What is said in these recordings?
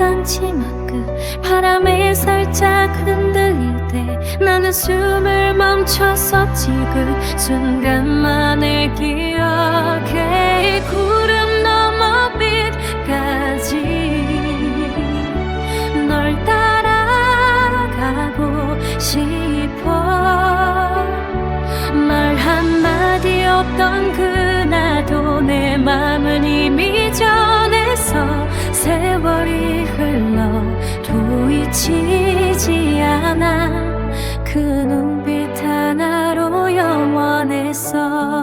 자락 이던 치마 끝 바람에 살짝 흔들릴 때 나는 숨을 멈췄었지. 그 순간만을 기억해. 구름 너머 빛까지 널 따라가고 싶어. 말 한마디 없던 그날도 내 맘은 이미 전해서 세월이 흘러도 잊히지 않아. 그 눈빛 하나로 영원했어.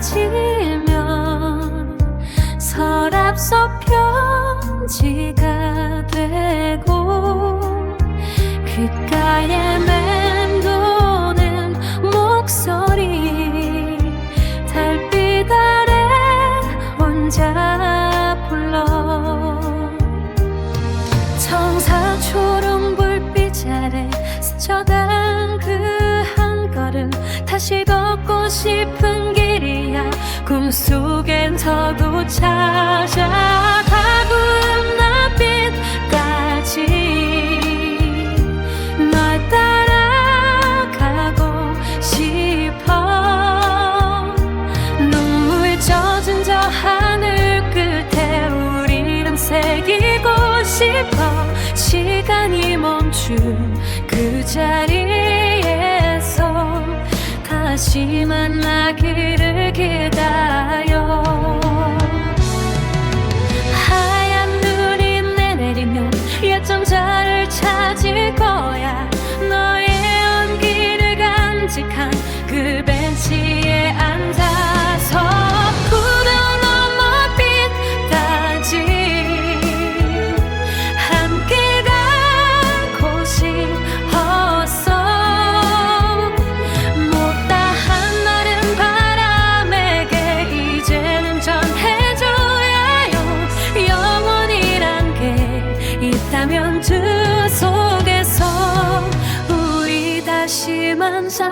지면 서랍 속 편지 스쳐간 그한 걸음 다시 걷고 싶은 길이야. 꿈속엔 서도 찾아가고 나빛까지. 널 따라가고 싶어. 눈물 젖은 저 하늘 끝에 우리 이름 새기고 싶어 멈춘 그 자리에서 다시 만나기를 기다려. 하얀 눈이 내리면 예정자를 찾을 거야. 너의 온기를 간직한 그 벤치에 mansa